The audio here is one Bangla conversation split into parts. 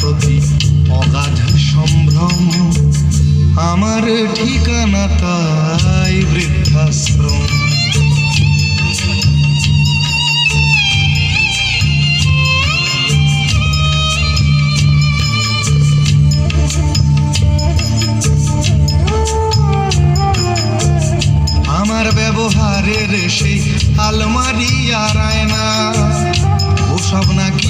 প্রতি অগাধ সম্ভ্রম। আমার ঠিকানা তাই বৃদ্ধাশ্রম। আমার ব্যবহারের সেই আলমারি আর আয়না, ওসব নাকি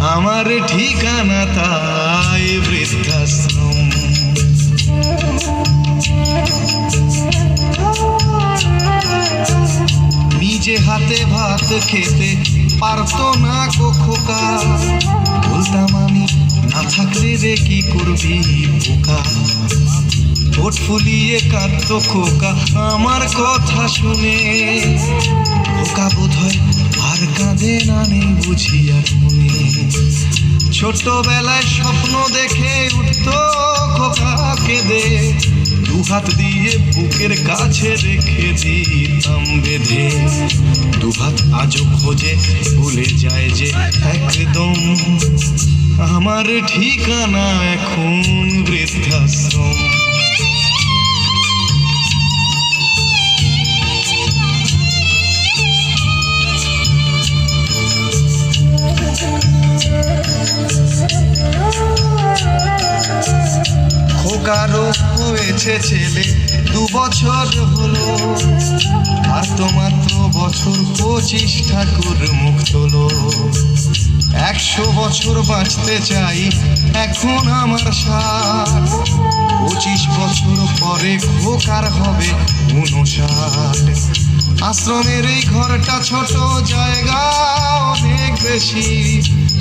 আমার ঠিকানা তাই বৃদ্ধাশ্রম। নিজে হাতে ভাত খেতে পারতো না গো খোকা। বলতাম আমি, না থাকলে রে কি করবি বোকা? ঠোঁট ফুলিয়ে কাঁদতো খোকা, আমার কথা শুনে। খোকা বোধ হয় আর কাঁদে না নেই বুঝি আর। ছোটবেলায় স্বপ্ন দেখে উঠত খোকা কেঁদে দু। হাত দিয়ে বুকের কাছে রেখে দিতাম বেঁধে। দু হাত আজও খোঁজে, ভুলে যায় যে একদম আমার ঠিকানা এখন বৃদ্ধাশ্রম। হয়েছে ছেলে, দু বছর হলো। আর তো মাত্র বছর পঁচিশ ঠাকুর মুখ তোলো। একশো বছর বাঁচতে চাই এখন আমার ষাট পঁচিশ বছর পরে খোকার হবে উনষাট। আশ্রমের এই ঘরটা ছোট জায়গা অনেক বেশি।